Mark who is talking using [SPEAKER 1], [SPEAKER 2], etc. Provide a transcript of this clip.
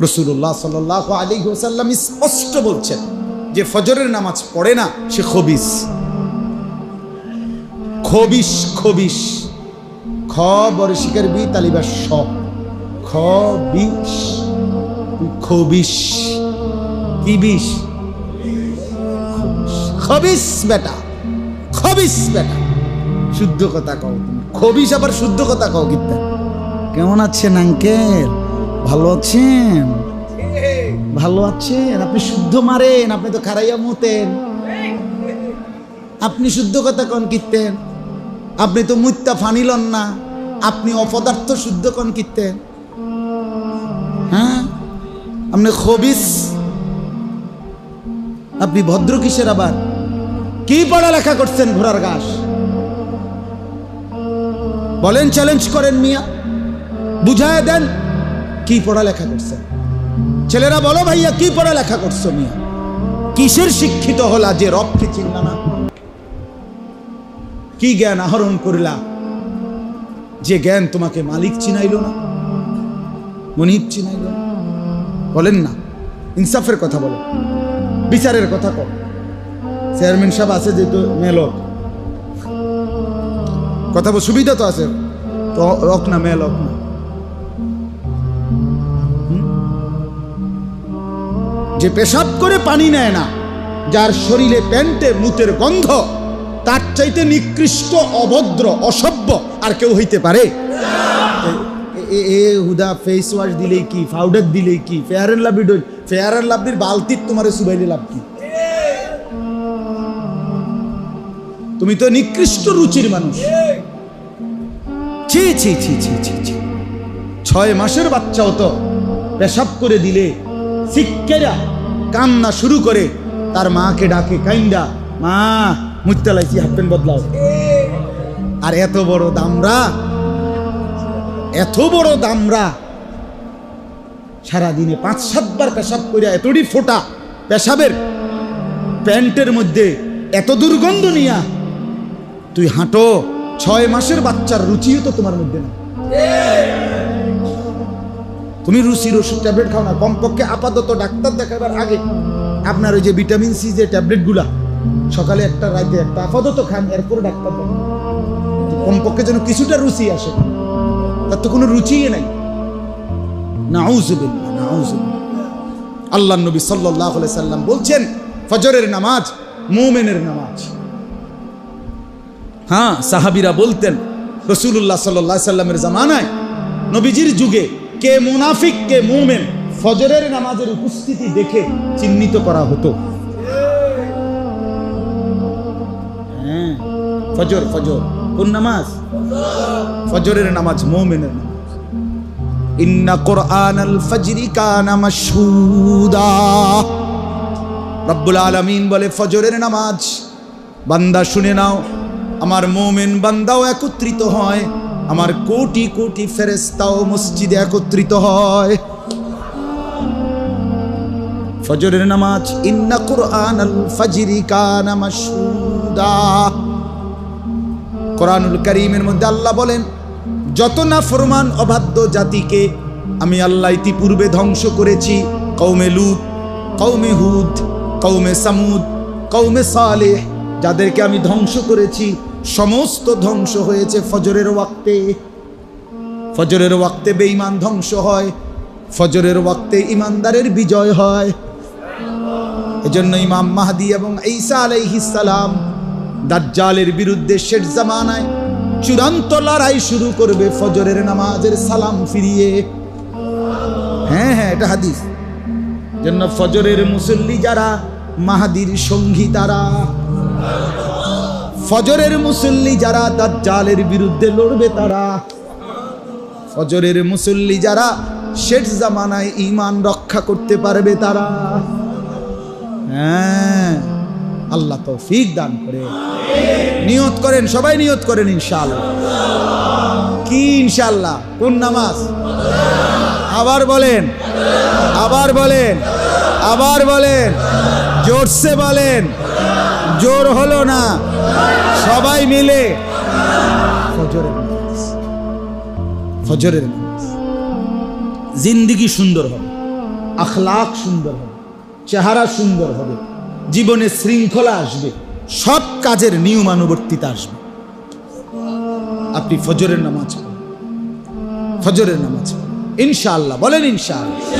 [SPEAKER 1] রসুল্লাহ সাল আলী ওসাল্লাম স্পষ্ট বলছেন যে ফজরের নামাজ পড়ে না, সে খবিস। খবিস খবিস। খ বর্ষিকের বি তালিবার স। খবিস খবিস। কি বিষ? খবিস। বেটা। খবিস বেটা। শুদ্ধ কথা কও। খবিস আবার শুদ্ধ কথা কও কিতা কেমন আছেন আঙ্কেল ভালো আছেন? ভালো আছেন? আপনি শুদ্ধ মারেন, আপনি তো খারাইয়া মুতেন আপনি শুদ্ধ কথা কন কীর্তেন। আপনি তো মুত্যা ফানিলন না, আপনি অপদার্থ শুদ্ধ কন কীর্তেন। হ্যাঁ? আপনি খবিস। আপনি ভদ্র কিসের আবার? কি পড়ালেখা করছেন ঘোড়ার ঘাস? বলেন চ্যালেঞ্জ করেন মিয়া। বুঝায় দেন। কি পড়ালেখা করছেন ছেলেরা বলো ভাইয়া, কি পড়ালেখা করছ মিয়া? কিসের শিক্ষিত হলা যে রবকে চিনলা না? কি জ্ঞান আহরণ করিলা? যে জ্ঞান তোমাকে মালিক চিনাইল না? মনিব চিনাইল বলেন না, ইনসাফের কথা বলো, বিচারের কথা কর চেয়ারম্যান সাহেব আছে যেহেতু মেলক কথা বল, সুবিধা তো আছে। রক না মেলক না। যে পেশাব করে পানি নেয় না, যার শরীরে প্যান্টে মুতের গন্ধ, তার চাইতে নিকৃষ্ট, অভদ্র, অসভ্য আর কেউ হইতে পারে? এ- হুদা ফেস ওয়াশ দিলেই কি পাউডার দিলেই কি ফেয়ার লাভলি ডোল ফেয়ার অ্যান্ড লাভলির বালতির তোমার সুবাইলে লাভ কি? তুমি তো নিকৃষ্ট রুচির মানুষ। ছি ছি ছি ছি ছি ছি। ছয় মাসের বাচ্চাও তো পেশাব করে দিলে শিক্ষেরা কান্না শুরু করে, তার মাকে ডাকে কাইন্ডা মা মুত্তা লাইছি হাফ প্যান্ট বদলাও। আর এত বড় দামরা, এত বড় দামরা, সারাদিনে পাঁচ, সাতবার পেশাব করিয়া এতটি ফোটা পেশাবের প্যান্টের মধ্যে এত দুর্গন্ধ নিয়া, তুই হাঁটো, ছয় মাসের বাচ্চার রুচিও তো তোমার মধ্যে না তুমি রুচির ওষুধ ট্যাবলেট খাও না, কমপক্ষে আপাতত ডাক্তার দেখাবার আগে আপনার ওই যে ভিটামিন সি যে ট্যাবলেটগুলা, সকালে একটা, রাতে একটা, আপাতত খান, এরপর ডাক্তার দেখান। কমপক্ষে যেন কিছুটা রুচি আসে। তার তো কোনো রুচিই নাই। নাউজুবিল্লাহ আল্লাহ নবী আলাইহি সাল্লাম বলছেন, ফজরের নামাজ মুমিনের নামাজ। হ্যাঁ সাহাবীরা বলতেন রসুল্লাহ সাল্লাহ সাল্লামের জামানায় নবীজির যুগে কে মুনাফিক, কে মুমেন, ফজরের নামাজের উপস্থিতি দেখে চিহ্নিত করা হতো। হ্যাঁ ফজর ফজর। কোন নামাজ? ফজরের নামাজ, মোমেনের ইন্না কোরআন আল ফজরি কানা মাশহুদা। রব্বুল আলামিন বলে, ফজরের নামাজ, বান্দা শুনে নাও, আমার মোমেন বান্দাও একত্রিত হয়। আমার কোটি কোটি ফেরেস্তাও মসজিদে একত্রিত হয়। ফজরের নামাজ, ইন্না কোরআন আল ফজরি কানা মাশহুদা। কোরআনুল করিমের মধ্যে আল্লাহ বলেন, যত না ফরমান অবাধ্য জাতিকে আমি আল্লাহ ইতিপূর্বে ধ্বংস করেছি। কৌমে লুত কৌমে হুদ কৌমে সামুদ কৌমে সালেহ, যাদেরকে আমি ধ্বংস করেছি। সমস্ত ধ্বংস হয়েছে ফজরের ওয়াক্তে। ফজরের ওয়াক্তে বেঈমান ধ্বংস হয়, ফজরের ওয়াক্তে ইমানদারের বিজয় হয়। এজন্য ইমাম মাহাদি এবং ঈসা আলাইহিস সালাম দাজ্জালের বিরুদ্ধে শেষ জামানায় চূড়ান্ত লড়াই শুরু করবে ফজরের নামাজের সালাম ফিরিয়ে। হ্যাঁ হ্যাঁ এটা হাদিস। জন্য ফজরের মুসল্লি যারা, মাহাদির সঙ্গী তারা। ফজরের মুসল্লি যারা তার জালের বিরুদ্ধে লড়বে তারা। ফজরের মুসল্লি যারা শেষ জামানায় ইমান রক্ষা করতে পারবে তারা। হ্যাঁ আল্লাহ তৌফিক দান করে। নিয়ত করেন, সবাই নিয়ত করেন ইনশাআল্লাহ। কি ইনশাআল্লাহ? কোন নামাজ? আবার বলেন আবার বলেন আবার বলেন, জোরসে বলেন। জোর হলো না। সবাই মিলে। ফজরের জিন্দিগি সুন্দর হবে। আখলাখ সুন্দর হবে। চেহারা সুন্দর হবে। জীবনে শৃঙ্খলা আসবে। সব কাজের নিয়মানুবর্তিতা আসবে। আপনি ফজরের নামাজ ফজরের নামাজ ইনশাআল্লাহ। বলেন ইনশাআল্লাহ।